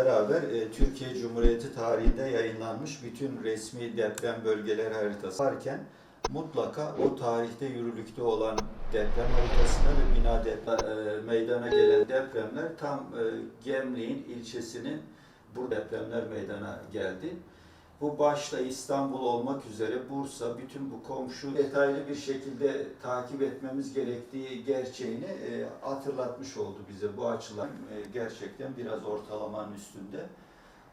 beraber e, Türkiye Cumhuriyeti tarihinde yayınlanmış bütün resmi deprem bölgeleri haritası varken mutlaka o tarihte yürürlükte olan deprem haritasına ve bina deprem, e, meydana gelen depremler tam e, Gemliğin ilçesinin bu depremler meydana geldi. Bu başta İstanbul olmak üzere Bursa, bütün bu komşu detaylı bir şekilde takip etmemiz gerektiği gerçeğini e, hatırlatmış oldu bize bu açıdan. E, gerçekten biraz ortalamanın üstünde.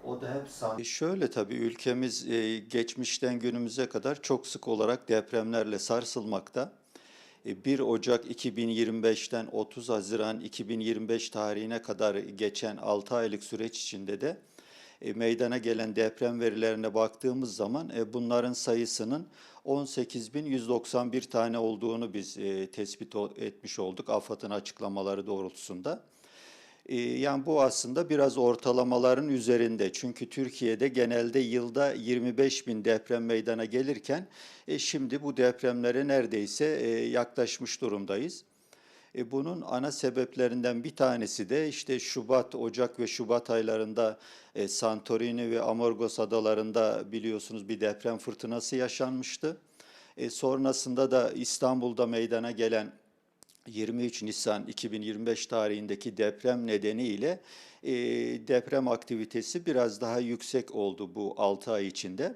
O da hep san- E, Şöyle tabii ülkemiz e, geçmişten günümüze kadar çok sık olarak depremlerle sarsılmakta. E, 1 Ocak 2025'ten 30 Haziran 2025 tarihine kadar geçen 6 aylık süreç içinde de e, meydana gelen deprem verilerine baktığımız zaman e, bunların sayısının 18.191 tane olduğunu biz e, tespit etmiş olduk AFAD'ın açıklamaları doğrultusunda. Yani bu aslında biraz ortalamaların üzerinde. Çünkü Türkiye'de genelde yılda 25 bin deprem meydana gelirken şimdi bu depremlere neredeyse yaklaşmış durumdayız. E, bunun ana sebeplerinden bir tanesi de işte Şubat, Ocak ve Şubat aylarında e, Santorini ve Amorgos adalarında biliyorsunuz bir deprem fırtınası yaşanmıştı. E, sonrasında da İstanbul'da meydana gelen 23 Nisan 2025 tarihindeki deprem nedeniyle e, deprem aktivitesi biraz daha yüksek oldu bu 6 ay içinde.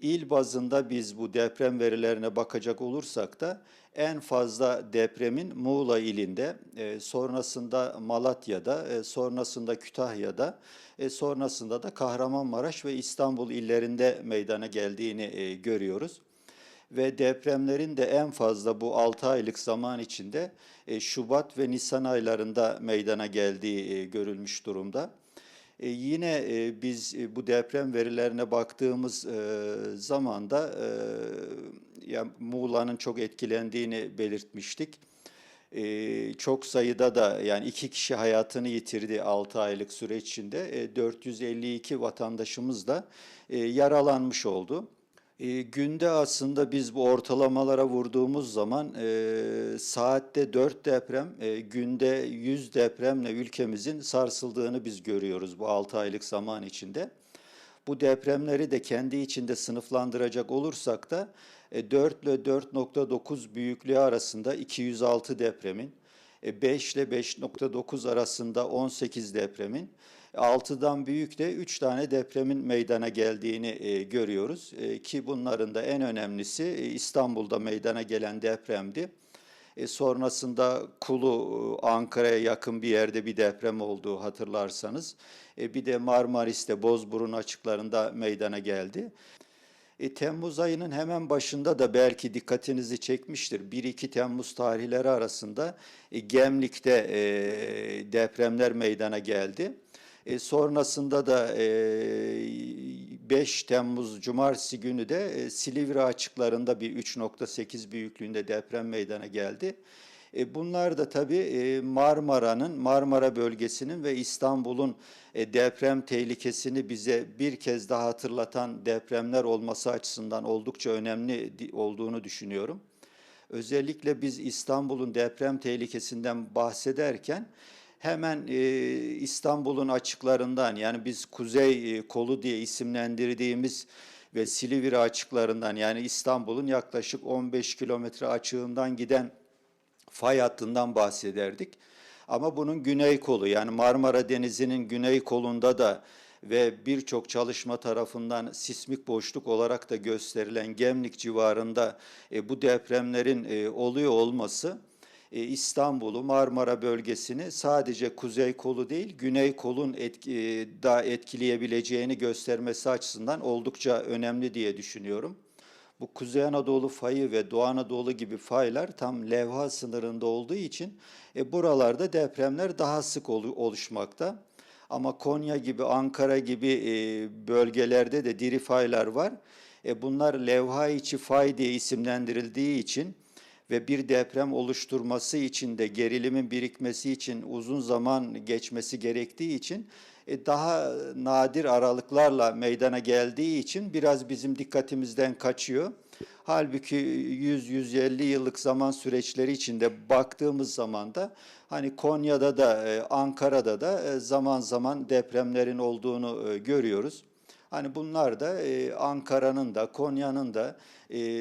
İl bazında biz bu deprem verilerine bakacak olursak da en fazla depremin Muğla ilinde, e, sonrasında Malatya'da, e, sonrasında Kütahya'da, e, sonrasında da Kahramanmaraş ve İstanbul illerinde meydana geldiğini görüyoruz ve depremlerin de en fazla bu 6 aylık zaman içinde Şubat ve Nisan aylarında meydana geldiği görülmüş durumda. E, yine e, biz e, bu deprem verilerine baktığımız e, zaman da e, ya Muğla'nın çok etkilendiğini belirtmiştik. E, çok sayıda da yani iki kişi hayatını yitirdi 6 aylık süreç içinde. E, 452 vatandaşımız da e, yaralanmış oldu. E, günde aslında biz bu ortalamalara vurduğumuz zaman e, saatte 4 deprem, e, günde 100 depremle ülkemizin sarsıldığını biz görüyoruz bu 6 aylık zaman içinde. Bu depremleri de kendi içinde sınıflandıracak olursak da e, 4 ile 4.9 büyüklüğü arasında 206 depremin, e, 5 ile 5.9 arasında 18 depremin, 6'dan büyük de 3 tane depremin meydana geldiğini e, görüyoruz. E, ki bunların da en önemlisi e, İstanbul'da meydana gelen depremdi. Sonrasında Kulu, Ankara'ya yakın bir yerde bir deprem olduğu hatırlarsanız. Bir de Marmaris'te Bozburun açıklarında meydana geldi. Temmuz ayının hemen başında da belki dikkatinizi çekmiştir. 1-2 Temmuz tarihleri arasında Gemlik'te depremler meydana geldi. E, sonrasında da e, 5 Temmuz Cumartesi günü de e, Silivri açıklarında bir 3.8 büyüklüğünde deprem meydana geldi. E, bunlar da tabii e, Marmara'nın, Marmara bölgesinin ve İstanbul'un e, deprem tehlikesini bize bir kez daha hatırlatan depremler olması açısından oldukça önemli olduğunu düşünüyorum. Özellikle biz İstanbul'un deprem tehlikesinden bahsederken hemen e, İstanbul'un açıklarından yani biz kuzey e, kolu diye isimlendirdiğimiz ve Silivri açıklarından yani İstanbul'un yaklaşık 15 kilometre açığından giden fay hattından bahsederdik. Ama bunun güney kolu yani Marmara Denizi'nin güney kolunda da ve birçok çalışma tarafından sismik boşluk olarak da gösterilen Gemlik civarında e, bu depremlerin e, oluyor olması e, İstanbul'u, Marmara bölgesini sadece kuzey kolu değil, güney kolun etki, e, da etkileyebileceğini göstermesi açısından oldukça önemli diye düşünüyorum. Bu Kuzey Anadolu fayı ve Doğu Anadolu gibi faylar tam levha sınırında olduğu için e, buralarda depremler daha sık olu- oluşmakta. Ama Konya gibi, Ankara gibi e, bölgelerde de diri faylar var. E, bunlar levha içi fay diye isimlendirildiği için ve bir deprem oluşturması için de gerilimin birikmesi için uzun zaman geçmesi gerektiği için e, daha nadir aralıklarla meydana geldiği için biraz bizim dikkatimizden kaçıyor. Halbuki 100-150 yıllık zaman süreçleri içinde baktığımız zaman da hani Konya'da da e, Ankara'da da e, zaman zaman depremlerin olduğunu görüyoruz. Hani bunlar da Ankara'nın da Konya'nın da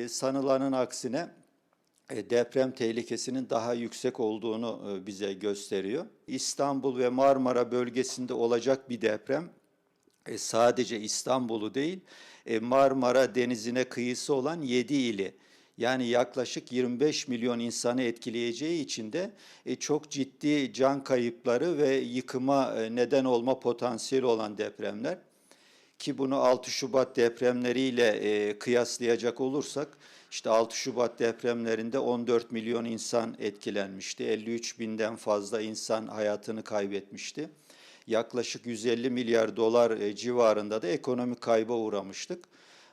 sanılanın aksine deprem tehlikesinin daha yüksek olduğunu e, bize gösteriyor. İstanbul ve Marmara bölgesinde olacak bir deprem e, sadece İstanbul'u değil e, Marmara Denizi'ne kıyısı olan 7 ili yani yaklaşık 25 milyon insanı etkileyeceği için de e, çok ciddi can kayıpları ve yıkıma e, neden olma potansiyeli olan depremler ki bunu 6 Şubat depremleriyle e, kıyaslayacak olursak işte 6 Şubat depremlerinde 14 milyon insan etkilenmişti. 53 binden fazla insan hayatını kaybetmişti. Yaklaşık 150 milyar dolar e, civarında da ekonomik kayba uğramıştık.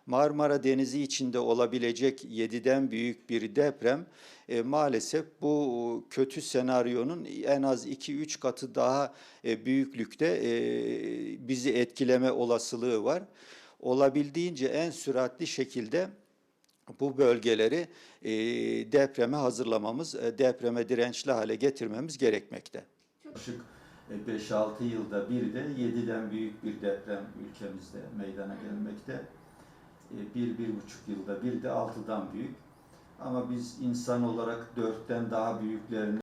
Marmara Denizi içinde olabilecek 7'den büyük bir deprem e, maalesef bu kötü senaryonun en az 2-3 katı daha e, büyüklükte e, bizi etkileme olasılığı var. Olabildiğince en süratli şekilde bu bölgeleri e, depreme hazırlamamız, e, depreme dirençli hale getirmemiz gerekmekte. Yaklaşık 5-6 yılda bir de 7'den büyük bir deprem ülkemizde meydana gelmekte. E, bir, bir buçuk yılda bir de 6'dan büyük. Ama biz insan olarak 4'ten daha büyüklerini